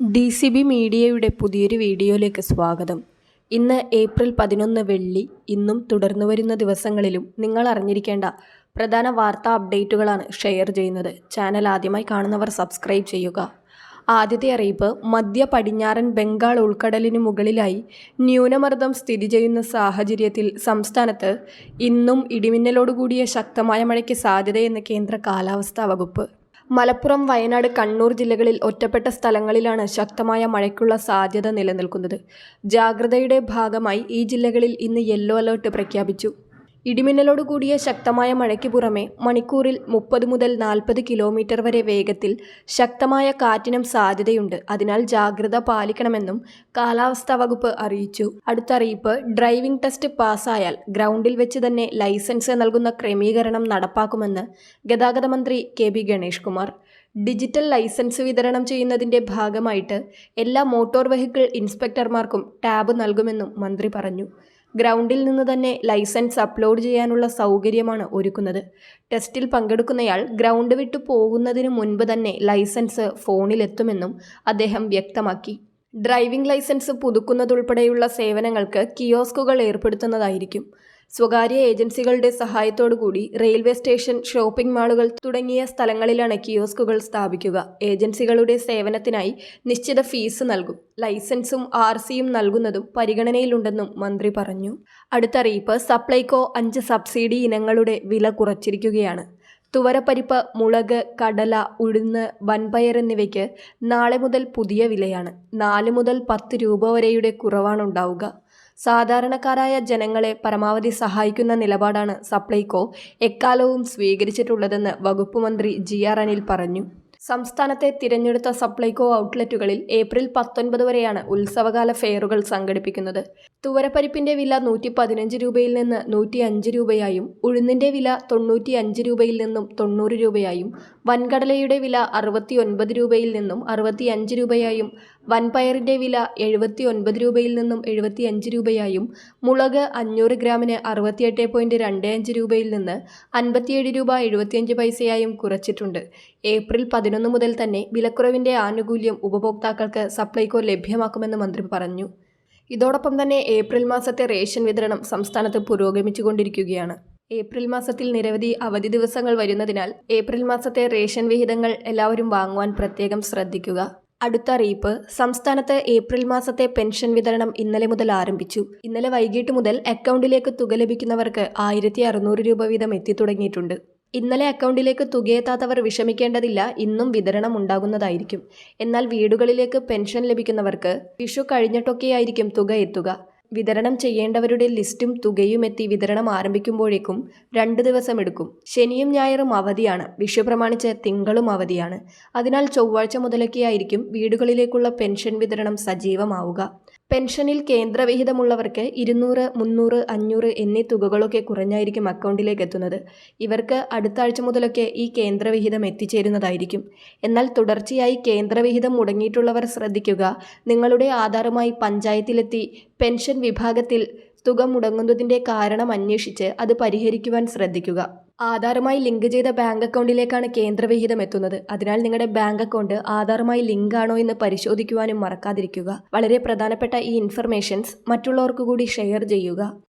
D C B മീഡിയയുടെ പുതിയൊരു വീഡിയോയിലേക്ക് സ്വാഗതം. ഇന്ന് ഏപ്രിൽ പതിനൊന്ന് വെള്ളി ഇന്നും തുടർന്നു വരുന്ന ദിവസങ്ങളിലും നിങ്ങൾ അറിഞ്ഞിരിക്കേണ്ട പ്രധാന വാർത്താ അപ്ഡേറ്റുകളാണ് ഷെയർ ചെയ്യുന്നത്. ചാനൽ ആദ്യമായി കാണുന്നവർ സബ്സ്ക്രൈബ് ചെയ്യുക. ആദ്യത്തെ അറിയിപ്പ് മധ്യ പടിഞ്ഞാറൻ ബംഗാൾ ഉൾക്കടലിന് മുകളിലായി ന്യൂനമർദ്ദം സ്ഥിതി ചെയ്യുന്ന സാഹചര്യത്തിൽ സംസ്ഥാനത്ത് ഇന്നും ഇടിമിന്നലോടുകൂടിയ ശക്തമായ മഴയ്ക്ക് സാധ്യതയെന്ന് കേന്ദ്ര കാലാവസ്ഥാ വകുപ്പ്. മലപ്പുറം വയനാട് കണ്ണൂർ ജില്ലകളിൽ ഒറ്റപ്പെട്ട സ്ഥലങ്ങളിലാണ് ശക്തമായ മഴയ്ക്കുള്ള സാധ്യത നിലനിൽക്കുന്നത്. ജാഗ്രതയുടെ ഭാഗമായി ഈ ജില്ലകളിൽ ഇന്ന് യെല്ലോ അലേർട്ട് പ്രഖ്യാപിച്ചു. ഇടിമിന്നലോട് കൂടിയ ശക്തമായ മഴയ്ക്ക് പുറമെ മണിക്കൂറിൽ മുപ്പത് മുതൽ നാൽപ്പത് കിലോമീറ്റർ വരെ വേഗത്തിൽ ശക്തമായ കാറ്റിനും സാധ്യതയുണ്ട്. അതിനാൽ ജാഗ്രത പാലിക്കണമെന്നും കാലാവസ്ഥാ വകുപ്പ് അറിയിച്ചു. അടുത്തറിയിപ്പ് ഡ്രൈവിംഗ് ടെസ്റ്റ് പാസ്സായാൽ ഗ്രൗണ്ടിൽ വെച്ച് തന്നെ ലൈസൻസ് നൽകുന്ന ക്രമീകരണം നടപ്പാക്കുമെന്ന് ഗതാഗത മന്ത്രി K B Ganesh Kumar. Digital license വിതരണം ചെയ്യുന്നതിന്റെ ഭാഗമായിട്ട് എല്ലാ മോട്ടോർ വെഹിക്കിൾ ഇൻസ്പെക്ടർമാർക്കും ടാബ് നൽകുമെന്നും മന്ത്രി പറഞ്ഞു. ഗ്രൗണ്ടിൽ നിന്ന് തന്നെ ലൈസൻസ് അപ്ലോഡ് ചെയ്യാനുള്ള സൗകര്യമാണ് ഒരുക്കുന്നത്. ടെസ്റ്റിൽ പങ്കെടുക്കുന്നയാൾ ഗ്രൗണ്ട് വിട്ടു പോകുന്നതിന് മുൻപ് തന്നെ ലൈസൻസ് ഫോണിലെത്തുമെന്നും അദ്ദേഹം വ്യക്തമാക്കി. ഡ്രൈവിംഗ് ലൈസൻസ് പുതുക്കുന്നതുൾപ്പെടെയുള്ള സേവനങ്ങൾക്ക് കിയോസ്കുകൾ ഏർപ്പെടുത്തുന്നതായിരിക്കും. സ്വകാര്യ ഏജൻസികളുടെ സഹായത്തോടുകൂടി റെയിൽവേ സ്റ്റേഷൻ ഷോപ്പിംഗ് മാളുകൾ തുടങ്ങിയ സ്ഥലങ്ങളിലാണ് കിയോസ്കുകൾ സ്ഥാപിക്കുക. ഏജൻസികളുടെ സേവനത്തിനായി നിശ്ചിത ഫീസ് നൽകും. ലൈസൻസും ആർ സിയും നൽകുന്നതും പരിഗണനയിലുണ്ടെന്നും മന്ത്രി പറഞ്ഞു. അടുത്തറിയിപ്പ് സപ്ലൈകോ അഞ്ച് സബ്സിഡി ഇനങ്ങളുടെ വില കുറച്ചിരിക്കുകയാണ്. തുവരപ്പരിപ്പ് മുളക് കടല ഉഴുന്ന് വൻപയർ എന്നിവയ്ക്ക് നാളെ മുതൽ പുതിയ വിലയാണ്. നാല് മുതൽ പത്ത് രൂപ വരെയുടെ കുറവാണ് ഉണ്ടാവുക. സാധാരണക്കാരായ ജനങ്ങളെ പരമാവധി സഹായിക്കുന്ന നിലപാടാണ് സപ്ലൈകോ എക്കാലവും സ്വീകരിച്ചിട്ടുള്ളതെന്ന് വകുപ്പ് മന്ത്രി ജി ആർ അനിൽ പറഞ്ഞു. സംസ്ഥാനത്തെ തിരഞ്ഞെടുത്ത സപ്ലൈകോ ഔട്ട്ലെറ്റുകളിൽ ഏപ്രിൽ പത്തൊൻപത് വരെയാണ് ഉത്സവകാല ഫെയറുകൾ സംഘടിപ്പിക്കുന്നത്. തുവരപ്പരിപ്പിന്റെ വില നൂറ്റി പതിനഞ്ച് രൂപയിൽ നിന്ന് നൂറ്റി അഞ്ച് രൂപയായും ഉഴുന്നിന്റെ വില തൊണ്ണൂറ്റി അഞ്ച് രൂപയിൽ നിന്നും തൊണ്ണൂറ് രൂപയായും വൻകടലയുടെ വില അറുപത്തി ഒൻപത് രൂപയിൽ നിന്നും അറുപത്തി അഞ്ച് രൂപയായും വൻപയറിന്റെ വില എഴുപത്തി ഒൻപത് രൂപയിൽ നിന്നും എഴുപത്തി അഞ്ച് രൂപയായും മുളക് അഞ്ഞൂറ് ഗ്രാമിന് അറുപത്തിയെട്ട് പോയിന്റ് രണ്ട് അഞ്ച് രൂപയിൽ നിന്ന് അൻപത്തിയേഴ് രൂപ എഴുപത്തിയഞ്ച് പൈസയായും കുറച്ചിട്ടുണ്ട്. ഏപ്രിൽ പതിനൊന്ന് മുതൽ തന്നെ വിലക്കുറവിന്റെ ആനുകൂല്യം ഉപഭോക്താക്കൾക്ക് സപ്ലൈകോ ലഭ്യമാക്കുമെന്ന് മന്ത്രി പറഞ്ഞു. ഇതോടൊപ്പം തന്നെ ഏപ്രിൽ മാസത്തെ റേഷൻ വിതരണം സംസ്ഥാനത്ത് പുരോഗമിച്ചുകൊണ്ടിരിക്കുകയാണ്. ഏപ്രിൽ മാസത്തിൽ നിരവധി അവധി ദിവസങ്ങൾ വരുന്നതിനാൽ ഏപ്രിൽ മാസത്തെ റേഷൻ വിഹിതങ്ങൾ എല്ലാവരും വാങ്ങുവാൻ പ്രത്യേകം ശ്രദ്ധിക്കുക. അടുത്ത അറിയിപ്പ്. സംസ്ഥാനത്ത് ഏപ്രിൽ മാസത്തെ പെൻഷൻ വിതരണം ഇന്നലെ മുതൽ ആരംഭിച്ചു. ഇന്നലെ വൈകിട്ട് മുതൽ അക്കൗണ്ടിലേക്ക് തുക ലഭിക്കുന്നവർക്ക് ആയിരത്തി അറുന്നൂറ് രൂപ വീതം എത്തിത്തുടങ്ങിയിട്ടുണ്ട് ഇന്നലെ അക്കൗണ്ടിലേക്ക് തുകയെത്താത്തവർ വിഷമിക്കേണ്ടതില്ല. ഇന്നും വിതരണം ഉണ്ടാകുന്നതായിരിക്കും. എന്നാൽ വീടുകളിലേക്ക് പെൻഷൻ ലഭിക്കുന്നവർക്ക് വിഷു കഴിഞ്ഞിട്ടൊക്കെയായിരിക്കും തുക എത്തുക. വിതരണം ചെയ്യേണ്ടവരുടെ ലിസ്റ്റും തുകയും എത്തി വിതരണം ആരംഭിക്കുമ്പോഴേക്കും രണ്ട് ദിവസം എടുക്കും. ശനിയും ഞായറും അവധിയാണ്. വിഷു പ്രമാണിച്ച് തിങ്കളും അവധിയാണ്. അതിനാൽ ചൊവ്വാഴ്ച മുതലൊക്കെയായിരിക്കും വീടുകളിലേക്കുള്ള പെൻഷൻ വിതരണം സജീവമാവുക. പെൻഷനിൽ കേന്ദ്രവിഹിതമുള്ളവർക്ക് ഇരുന്നൂറ് മുന്നൂറ് അഞ്ഞൂറ് എന്നീ തുകകളൊക്കെ കുറഞ്ഞായിരിക്കും അക്കൗണ്ടിലേക്ക് എത്തുന്നത്. ഇവർക്ക് അടുത്ത ആഴ്ച മുതലൊക്കെ ഈ കേന്ദ്രവിഹിതം എത്തിച്ചേരുന്നതായിരിക്കും. എന്നാൽ തുടർച്ചയായി കേന്ദ്രവിഹിതം മുടങ്ങിയിട്ടുള്ളവർ ശ്രദ്ധിക്കുക നിങ്ങളുടെ ആധാറുമായി പഞ്ചായത്തിലെത്തി പെൻഷൻ വിഭാഗത്തിൽ തുക മുടങ്ങുന്നതിന്റെ കാരണം അന്വേഷിച്ച് അത് പരിഹരിക്കുവാൻ ശ്രദ്ധിക്കുക. ആധാറുമായി ലിങ്ക് ചെയ്ത ബാങ്ക് അക്കൗണ്ടിലേക്കാണ് കേന്ദ്രവിഹിതം എത്തുന്നത്. അതിനാൽ നിങ്ങളുടെ ബാങ്ക് അക്കൗണ്ട് ആധാറുമായി ലിങ്ക് ആണോ എന്ന് പരിശോധിക്കുവാനും മറക്കാതിരിക്കുക. വളരെ പ്രധാനപ്പെട്ട ഈ ഇൻഫർമേഷൻസ് മറ്റുള്ളവർക്ക് കൂടി ഷെയർ ചെയ്യുക.